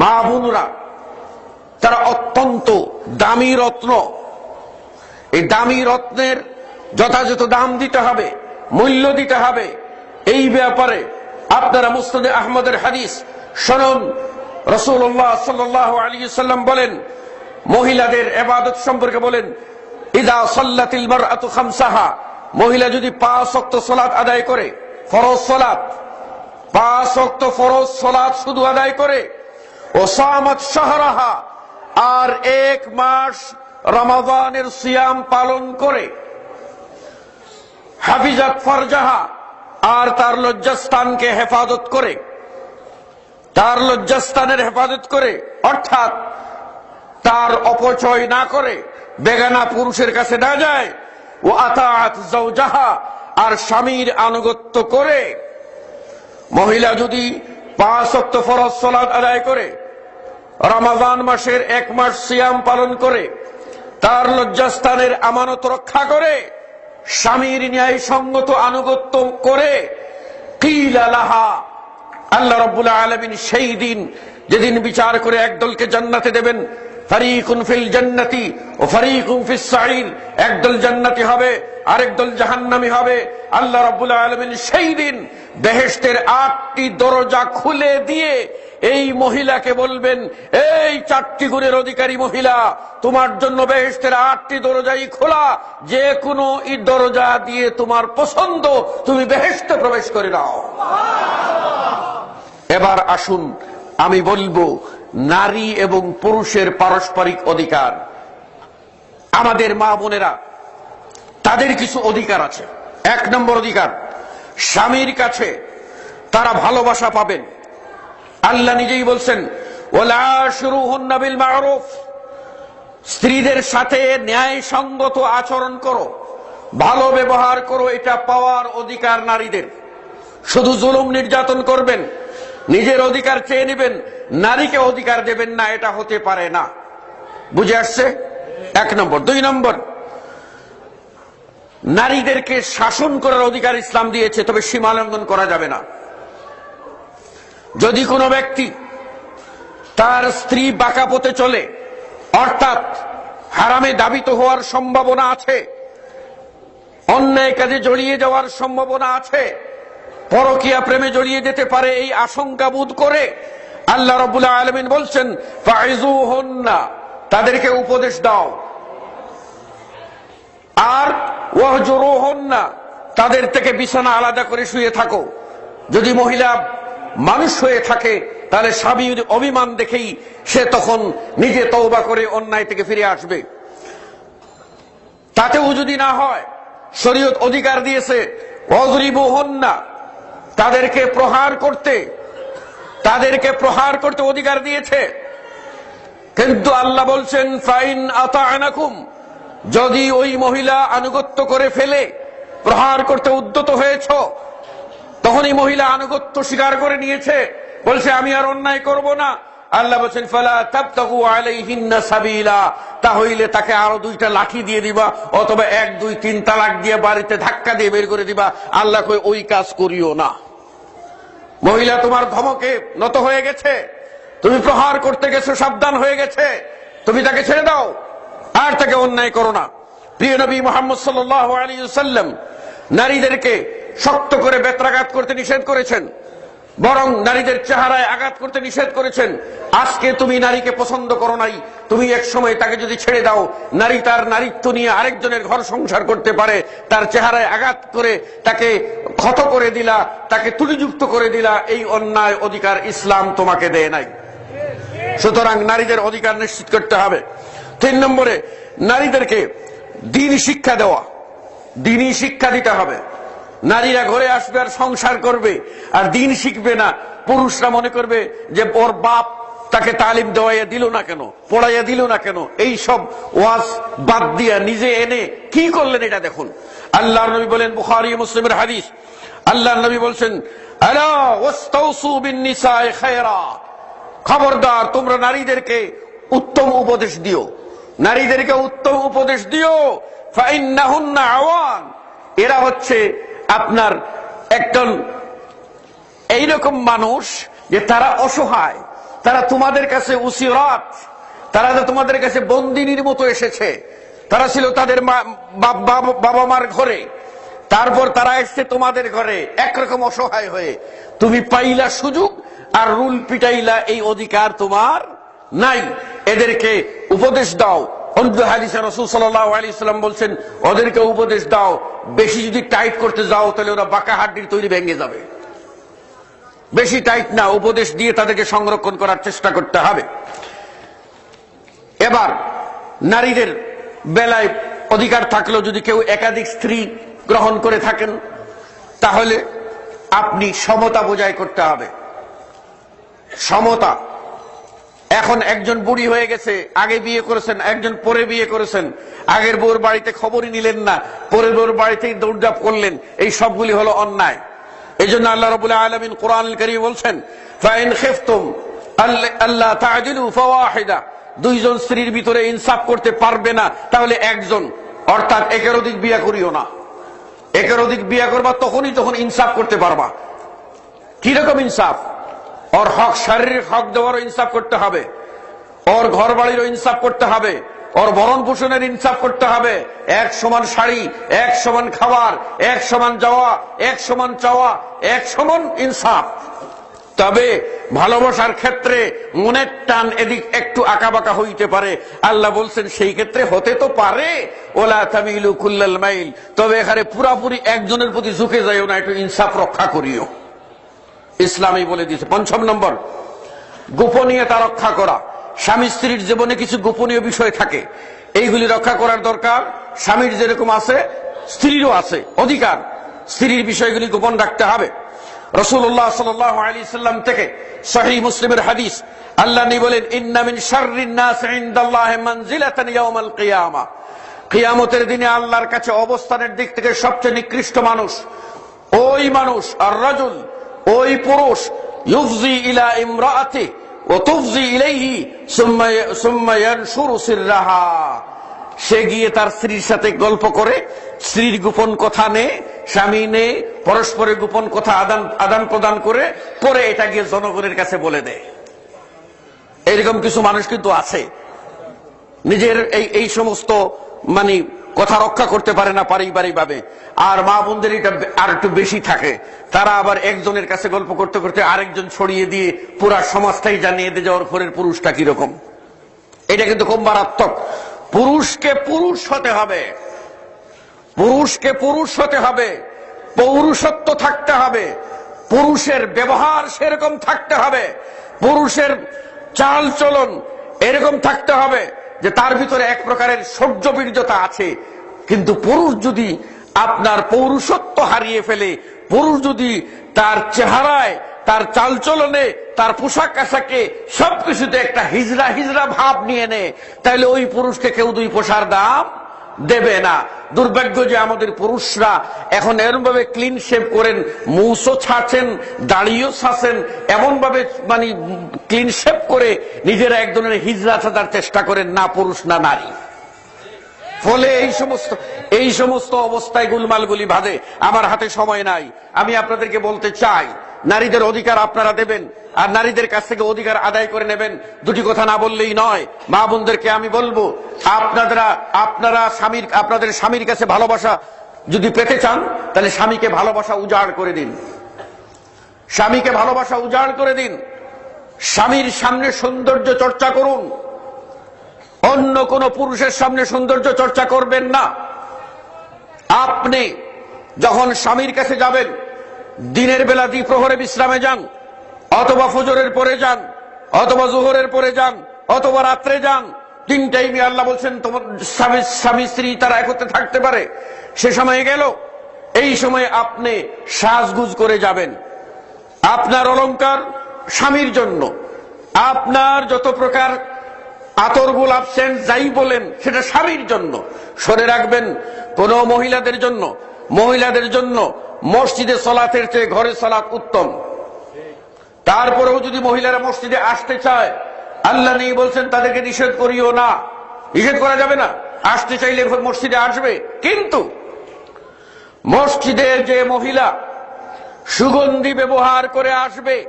মা বোনরা, তারা অত্যন্ত দামি রত্ন। এই দামি রত্নের যথাযথ দাম দিতে হবে, মূল্য দিতে হবে। এই ব্যাপারে আপনারা মুস্তদে আহমদের হাদিস শুনুন। রসুল্লাহ সাল্লাহ আলী সাল্লাম বলেন, মহিলাদের এবাদত সম্পর্কে বলেন, ইদা সাল্লাতিল মারআতু খামসাহা। মহিলা যদি পাঁচ ওয়াক্ত সালাত আদায় করে, ফরজ সালাত, পাঁচ ওয়াক্ত ফরজ সালাত শুধু আদায় করে ও সামাত শাহরাহা, আর এক মাস রমাদানের সিয়াম পালন করে হাফিজাত ফরজাহা আর তার লজ্জাস্থানকে হেফাজত করে, তার লজ্জাস্থানের হেফাজত করে, অর্থাৎ তার অপচয় না করে বেগানা পুরুষের কাছে না যায়, ও আতাত আর স্বামীর আনুগত্য করে। মহিলা যদি পাঁচ অক্ত ফরজ সলাদ আদায় করে, রমাজান মাসের এক মাস সিয়াম পালন করে, তার লজ্জাস্থানের আমানত রক্ষা করে, স্বামীর ন্যায় সঙ্গত আনুগত্য করে আল্লাহ রব্বুল আলমিন সেই দিন যেদিন বিচার করে একদলকে জান্নাতে দেবেন ফারিকুন ফিল জান্নাতি ও ফারিকুন ফিস সাইর একদল জান্নাতি হবে আরেক দল জাহান্নামী হবে। আল্লাহ রাব্বুল আলামিন সেই দিন বেহেশতের আটটি দরজা খুলে দিয়ে এই মহিলাকে বলবেন এই চারটি গুণের অধিকারী মহিলা তোমার জন্য বেহেশতের আটটি দরজাই খোলা। যে কোনো ই দরজা দিয়ে তোমার পছন্দ তুমি বেহেশতে প্রবেশ করে নাও। এবার আসুন আমি বলব নারী এবং পুরুষের পারস্পরিক অধিকার। আমাদের মা বোনেরা, তাদের কিছু অধিকার আছে। এক নম্বর অধিকার, স্বামীর কাছে তারা ভালোবাসা পাবেন। আল্লাহ নিজেই বলছেন ওলা শুরু হুন্নাবিল স্ত্রীদের সাথে ন্যায় সঙ্গত আচরণ করো, ভালো ব্যবহার করো, এটা পাওয়ার অধিকার নারীদের। শুধু জুলুম নির্যাতন করবেন নিজের অধিকার চেয়ে নেবেন, নারীকে অধিকার দেবেন না, এটা হতে পারে না। বুঝে আসছে? এক নম্বর। দুই নম্বর। নারীদেরকে শাসন করার অধিকার ইসলাম দিয়েছে, তবে সীমা লঙ্ঘন করা যাবে না। যদি কোনো ব্যক্তি তার স্ত্রী বাঁকা পথে চলে, অর্থাৎ হারামে দাবিত হওয়ার সম্ভাবনা আছে, অন্যায় কাজে জড়িয়ে যাওয়ার সম্ভাবনা আছে পরকিয়া প্রেমে জড়িয়ে যেতে পারে এই আশঙ্কা বোধ করে। আল্লাহ রবুল্লাহ আলমিন বলছেন হন্না তাদেরকে উপদেশ দাও। আর ওহজরো হন না তাদের থেকে বিছানা আলাদা করে শুয়ে থাকো। যদি মহিলা মানুষ হয়ে থাকে, তাহলে স্বামী অভিমান দেখেই সে তখন নিজে তৌবা করে অন্যায় থেকে ফিরে আসবে। তাতেও যদি না হয়, শরীয়ত অধিকার দিয়েছে অজরিব হন হন্না তাদেরকে প্রহার করতে, তাদেরকে প্রহার করতে অধিকার দিয়েছে। কিন্তু আল্লাহ বলছেন, ফাইন আতাকুম যদি ওই মহিলা আনুগত্য করে ফেলে, প্রহার করতে উদ্যত হয়েছ তখন এই মহিলা আনুগত্য স্বীকার করে নিয়েছে। বলছে, আমি আর অন্যায় করব না। আল্লাহ বলছেন, ফালা তাবতাগু আলাইহিন্না সাবিলা তাহলে তাকে আরও দুইটা লাঠি দিয়ে দিবা, অথবা এক, দুই, তিন তালাক দিয়ে বাড়িতে ধাক্কা দিয়ে বের করে দিবা। আল্লাহ কই ওই কাজ করিও না। মহিলা তোমার ধমকে নত হয়ে গেছে। তুমি প্রহার করতে গেছো, সাবধান হয়ে গেছে। তুমি তাকে ছেড়ে দাও, আর তাকে অন্যায় করো না। প্রিয় নবী মোহাম্মদ সাল্লাম নারীদেরকে শক্ত করে বেত্রাঘাত করতে নিষেধ করেছেন। বরং নারীদের চেহারায় আঘাত করতে নিষেধ করেছেন। আজকে তুমি নারীকে পছন্দ করো নাই। তুমি এক সময় তাকে যদি ছেড়ে দাও, নারী তার নারীত্ব নিয়ে আরেকজনের ঘর সংসার করতে পারে। তার চেহারায় আঘাত করে তাকে ক্ষত করে দিলা, তাকে ত্রুটিযুক্ত করে দিলা। এই অন্যায় অধিকার ইসলাম তোমাকে দেয় নাই। সুতরাং নারীদের অধিকার নিশ্চিত করতে হবে। তিন নম্বরে, নারীদেরকে দিন শিক্ষা দেওয়া। দিনই শিক্ষা দিতে হবে। নারীরা ঘরে আসবে আর সংসার করবে, আর দিন শিখবে না। পুরুষরা মনে করবে যে ওর বাপ তাকে তালিম দেওয়াইয়া দিল না কেন, পড়াইয়া দিল না কেন। এই সব ওয়াজ বাদ দিয়া নিজে এনে কি করলেন এটা দেখুন। আল্লাহ নবী বলেন, বুখারি মুসলিমের হাদিস। আল্লাহ নবী বলছেন খবরদার, তোমরা নারীদেরকে উত্তম উপদেশ দিও। নারীদেরকে উত্তম উপদেশ দিও। আওয়ান। এরা হচ্ছে আপনার একজন এইরকম মানুষ যে তারা অসহায়, তারা তোমাদের কাছে উসিরাত, তারা তো তোমাদের কাছে বন্দিনীর মতো এসেছে, তারা ছিল তাদের বাবা মার ঘরে, তারপর তারা এসছে তোমাদের ঘরে একরকম অসহায় হয়ে। তুমি পাইলা সুযোগ আর রুল পিটাইলা এই অধিকার তোমার নাই। এদেরকে উপদেশ দাও। অন্য হাদিসে রসুল সাল্লাহ আলী সাল্লাম বলছেন, ওদেরকে উপদেশ দাও, বেশি যদি টাইট করতে যাও, তাহলে ওরা বাঁকা হাড্ডির তৈরি ভেঙে যাবে। বেশি টাইট না, উপদেশ দিয়ে তাদেরকে সংরক্ষণ করার চেষ্টা করতে হবে। এবার, নারীদের বেলায় অধিকার থাকলেও যদি কেউ একাধিক স্ত্রী গ্রহণ করে থাকেন, তাহলে আপনি সমতা বজায় করতে হবে। সমতা এখন একজন বুড়ি হয়ে গেছে, আগে বিয়ে করেছেন, একজন পরে বিয়ে করেছেন। আগের বউর বাড়িতে খবরই নিলেন না, পরের বউর বাড়িতেই দৌড়জাপ করলেন। এই সবগুলি হলো অন্যায়। এই জন্য আল্লাহ রবুল আলমিন কোরআন করিম বলছেন আল্লাহ ফাওয়াহিদা। দুইজন স্ত্রীর ভিতরে ইনসাফ করতে পারবে না, তাহলে একজন। অর্থাৎ একের অধিক বিয়া করিও না। একের অধিক বিয়া করবা, তখনই তখন ইনসাফ করতে পারবা। কীরকম ইনসাফ? ওর হক শারীরিক হক দেওয়ারও ইনসাফ করতে হবে। ওর ঘর বাড়িরও ইনসাফ করতে হবে। ওর ভরণ পোষণের ইনসাফ করতে হবে। এক সমান শাড়ি, এক সমান খাবার, এক সমান যাওয়া, এক সমান চাওয়া, এক সমান ইনসাফ। তবে ভালোবাসার ক্ষেত্রে মনের টান এদিক একটু আঁকাবাঁকা হইতে পারে। আল্লাহ বলছেন, সেই ক্ষেত্রে হতে তো পারে। ওলা তামিলু কুল্লাল মাইল। তবে এখানে পুরাপুরি একজনের প্রতি ঝুঁকে যাইও না, একটু ইনসাফ রক্ষা করিও। ইসলামই বলে দিয়েছে। পঞ্চম নম্বর গোপনীয়তা রক্ষা করা। স্বামী স্ত্রীর জীবনে কিছু গোপনীয় বিষয় থাকে। এইগুলি রক্ষা করার দরকার। স্বামীর যেরকম আছে, স্ত্রীরও আছে অধিকার। স্ত্রীর বিষয়গুলি গোপন রাখতে হবে। রসুল্লাহ সাল সাল্লাম থেকে সহি মুসলিমের হাদিস, আল্লাহ বলেন ইন্নামিন কিয়ামা। কিয়ামতের দিনে আল্লাহর কাছে অবস্থানের দিক থেকে সবচেয়ে নিকৃষ্ট মানুষ, ওই মানুষ, আর রাজুল ওই পুরুষ, ইউফজি ইলা ইমরাআতি ও তুফজি ইলাইহি, সুম্মা সুম্মা ইয়ানশুরু সিররাহা। সে গিয়ে তার স্ত্রীর সাথে গল্প করে, স্ত্রীর গোপন কথা নে, স্বামী নে, পরস্পরের গোপন কথা আদান আদান প্রদান করে পরে এটা গিয়ে জনগণের কাছে বলে দেয়। এরকম কিছু মানুষ কিন্তু আছে। নিজের এই এই সমস্ত মানে কথা রক্ষা করতে পারে না পারিবারিক ভাবে আর মা বোনদের এটা আর একটু বেশি থাকে। তারা আবার একজনের কাছে গল্প করতে করতে আরেকজন ছড়িয়ে দিয়ে পুরা সমাজটাই জানিয়ে দিয়ে যাওয়ার পরের পুরুষটা কীরকম। এটা কিন্তু খুব মারাত্মক। পুরুষকে পুরুষ হতে হবে। পুরুষকে পুরুষ হতে হবে। পৌরুষত্ব থাকতে হবে। পুরুষের ব্যবহার সেরকম থাকতে হবে। পুরুষের চাল চলন এরকম থাকতে হবে। যে তার ভিতরে এক প্রকারের সৌর্য বীর্যতা আছে। কিন্তু পুরুষ যদি আপনার পৌরুষত্ব হারিয়ে ফেলে, পুরুষ যদি তার চেহারায়, তার চালচলনে, তার পোশাক আশাকে সবকিছুতে একটা হিজরা হিজরা ভাব নিয়ে নেয়, তাহলে ওই পুরুষকে কেউ দুই পোষার দাম দেবে না। দুর্ভাগ্য যে আমাদের পুরুষরা এখন এরকম ভাবে ক্লিন শেভ করেন, মুসও ছাড়ছেন, দাড়িও ছাড়ছেন এমন ভাবে মানে ক্লিন শেভ করে নিজেরা এক ধরনের হিজরা ছাড়ার চেষ্টা করেন, না পুরুষ, না নারী। ফলে এই সমস্ত এই সমস্ত অবস্থায় গুলমালগুলি বাঁধে। আমার হাতে সময় নাই। আমি আপনাদেরকে বলতে চাই নারীদের অধিকার আপনারা দেবেন, আর নারীদের কাছ থেকে অধিকার আদায় করে নেবেন। দুটি কথা না বললেই নয়। মা বোনদেরকে আমি বলব আপনারা আপনারা স্বামীর, আপনাদের স্বামীর কাছে ভালোবাসা যদি পেতে চান, তাহলে স্বামীকে ভালোবাসা উজাড় করে দিন। স্বামীকে ভালোবাসা উজাড় করে দিন। স্বামীর সামনে সৌন্দর্য চর্চা করুন। অন্য কোন পুরুষের সামনে সৌন্দর্য চর্চা করবেন না। আপনি যখন স্বামীর কাছে যাবেন দিনের বেলা দ্বিপ্রহরে বিশ্রামে যান, অথবা ফজরের পরে যান, অথবা জোহরের পরে যান, অথবা রাত্রে যান। তিন টাইমে আল্লাহ বলছেন, তোমার স্বামী স্বামী, স্ত্রী তারা একত্রে থাকতে পারে। সে সময় গেল। এই সময় আপনি সাজগুজ করে যাবেন। আপনার অলঙ্কার স্বামীর জন্য। আপনার যত প্রকার আতর গোলাপ সেন্ট যাই বলেন, সেটা স্বামীর জন্য। সরে রাখবেন কোন মহিলাদের জন্য মহিলাদের জন্য মসজিদে সলাতের চেয়ে ঘরে সলাৎ উত্তম। তারপরেও যদি মহিলারা মসজিদে আসতে চায়, আল্লাহ নেই বলছেন, তাদেরকে নিষেধ করিও না। নিষেধ করা যাবে না। আসতে চাইলে মসজিদে আসবে। কিন্তু মসজিদে যে মহিলা সুগন্ধি ব্যবহার করে আসবে,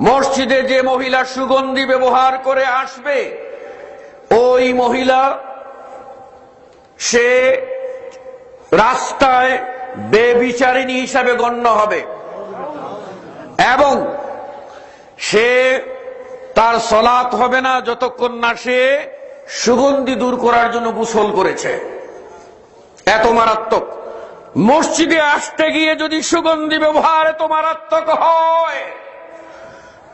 মসজিদে যে মহিলা সুগন্ধি ব্যবহার করে আসবে, ওই মহিলা সে রাস্তায় বেবিচারিণী হিসাবে গণ্য হবে। এবং সে তার সলাৎ হবে না যতক্ষণ না সে সুগন্ধি দূর করার জন্য গুসল করেছে। এত মারাত্মক। মসজিদে আসতে গিয়ে যদি সুগন্ধি ব্যবহার এত মারাত্মক হয়,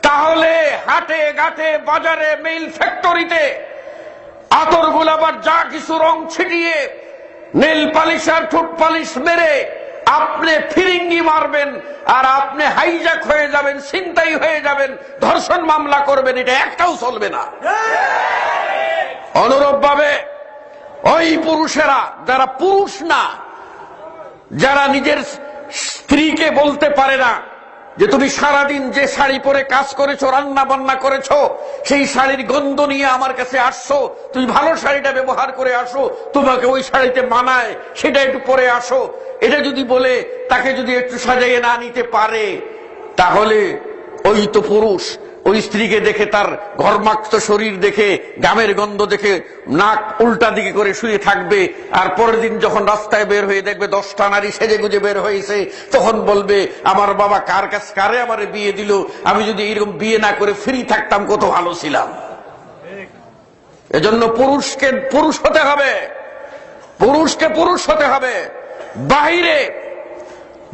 তাহলে হাটে, ঘাটে, বাজারে, মিল ফ্যাক্টরিতে আতর গোলাবার যা কিছু রং ছিটিয়ে নীল পালিশ আর ঠোঁট পালিশ মেরে আপনি ফিরিঙ্গি মারবেন আর আপনি হাইজাক হয়ে যাবেন, ছিনতাই হয়ে যাবেন, ধর্ষণ মামলা করবেন, এটা একটাও চলবে না। অনুরূপ ভাবে ওই পুরুষেরা যারা পুরুষ না, যারা নিজের স্ত্রীকে বলতে পারে না যে তুমি সারাদিন যে শাড়ি পরে কাজ করেছ, রান্না বান্না করেছ, সেই শাড়ির গন্ধ নিয়ে আমার কাছে আসছো, তুমি ভালো শাড়িটা ব্যবহার করে আসো, তোমাকে ওই শাড়িতে মানায়, সেটা একটু পরে আসো। এটা যদি বলে, তাকে যদি একটু সাজাইয়ে না নিতে পারে, তাহলে ওই তো পুরুষ। ওই স্ত্রীকে দেখে, তার ঘর্মাক্ত শরীর দেখে, গামের গন্ধ দেখে, নাক উল্টা দিকে করে শুয়ে থাকবে, আর পরের দিন যখন রাস্তায় বের হয়ে দেখবে দশটা নারী সেজে গুজে বের হয়েছে, তখন বলবে, আমার বাবা কার কাছে, কারে আমারে বিয়ে দিল? আমি যদি এরকম বিয়ে না করে ফ্রি থাকতাম, কত ভালো ছিলাম। এজন্য পুরুষকে পুরুষ হতে হবে। পুরুষকে পুরুষ হতে হবে। বাহিরে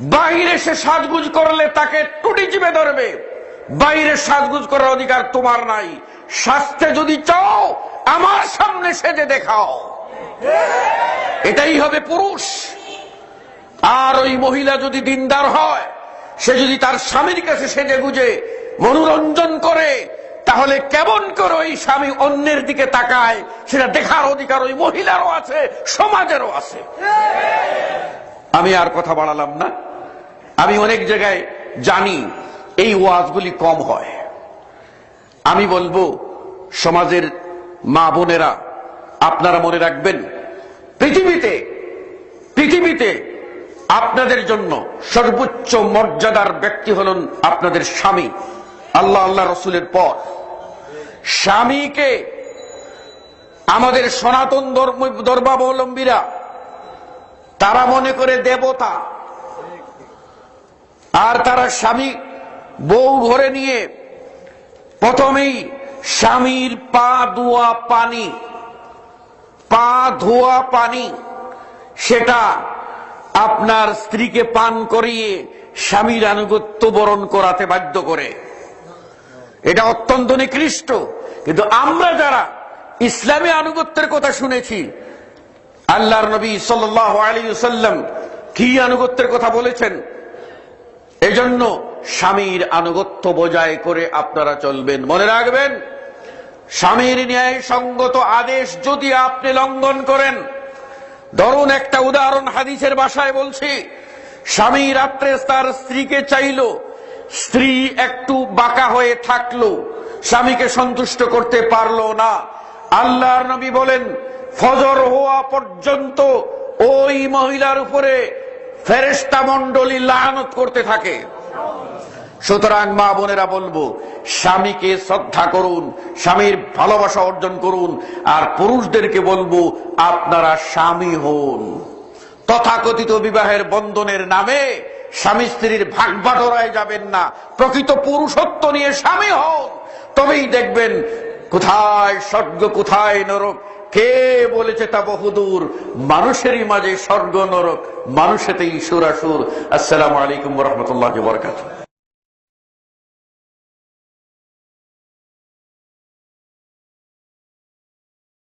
বাহিরে সে সাজগুজ করলে তাকে টুটি চিপে ধরবে। বাইরে সাজগুজ করার অধিকার তোমার নাই। শাস্তে যদি চাও, আমার সামনে সেজে দেখাও। এটাই হবে পুরুষ। আর ওই মহিলা যদি দিনদার হয়, সে যদি তার স্বামীর কাছে সেজে গুজে, মনোরঞ্জন করে, তাহলে কেমন করে ওই স্বামী অন্যের দিকে তাকায়, সেটা দেখার অধিকার ওই মহিলারও আছে, সমাজেরও আছে। আমি আর কথা বাড়ালাম না। আমি অনেক জায়গায় জানি এই ওয়াজগুলি কম হয়। আমি বলব, সমাজের মা বোনেরা, আপনারা মনে রাখবেন, পৃথিবীতে পৃথিবীতে আপনাদের জন্য সর্বোচ্চ মর্যাদার ব্যক্তি হলেন আপনাদের স্বামী। আল্লাহ আল্লাহ রসুলের পর। স্বামীকে আমাদের সনাতন ধর্ম, ধর্মাবলম্বীরা, তারা মনে করে দেবতা। আর তারা স্বামী বউ ঘরে নিয়ে প্রথমেই স্বামীর পা ধোয়া পানি, পা ধোয়া পানি, সেটা আপনার স্ত্রীকে পান করিয়ে স্বামীর আনুগত্য বরণ করাতে বাধ্য করে। এটা অত্যন্ত নিকৃষ্ট। কিন্তু আমরা যারা ইসলামী আনুগত্যের কথা শুনেছি, আল্লাহর নবী সাল আলী সাল্লাম কি আনুগত্যের কথা বলেছেন? এজন্য স্বামীর আনুগত্য বজায় করে আপনারা চলবেন। মনে রাখবেন, স্বামীর ন্যায় সঙ্গত আদেশ যদি আপনি লঙ্ঘন করেন, ধরুন একটা উদাহরণ হাদিসের বাসায় বলছি, স্বামী রাত্রে তার স্ত্রীকে চাইল, স্ত্রী একটু বাঁকা হয়ে থাকল, স্বামীকে সন্তুষ্ট করতে পারল না। আল্লাহর নবী বলেন, ফজর হওয়া পর্যন্ত ওই মহিলার উপরে ফেরেস্তা মন্ডলী লানত করতে থাকে। সুতরাং মা বোনেরা বলব, স্বামীকে শ্রদ্ধা করুন, স্বামীর ভালোবাসা অর্জন করুন, আর পুরুষদেরকে বলব, আপনারা স্বামী হন। তথাকথিত বিবাহের বন্ধনের নামে স্বামী স্ত্রীর ভাগ বাটোরায় যাবেন না। প্রকৃত পুরুষত্ব নিয়ে স্বামী হন। তবেই দেখবেন, কোথায় স্বর্গ, কোথায় নরক? কে বলেছে তা বহুদূর? মানুষেরই মাঝে স্বর্গ, নরক। মানুষেতেই সুরাসুর। আসসালামু আলাইকুম রহমতুল্লাহ বরকাত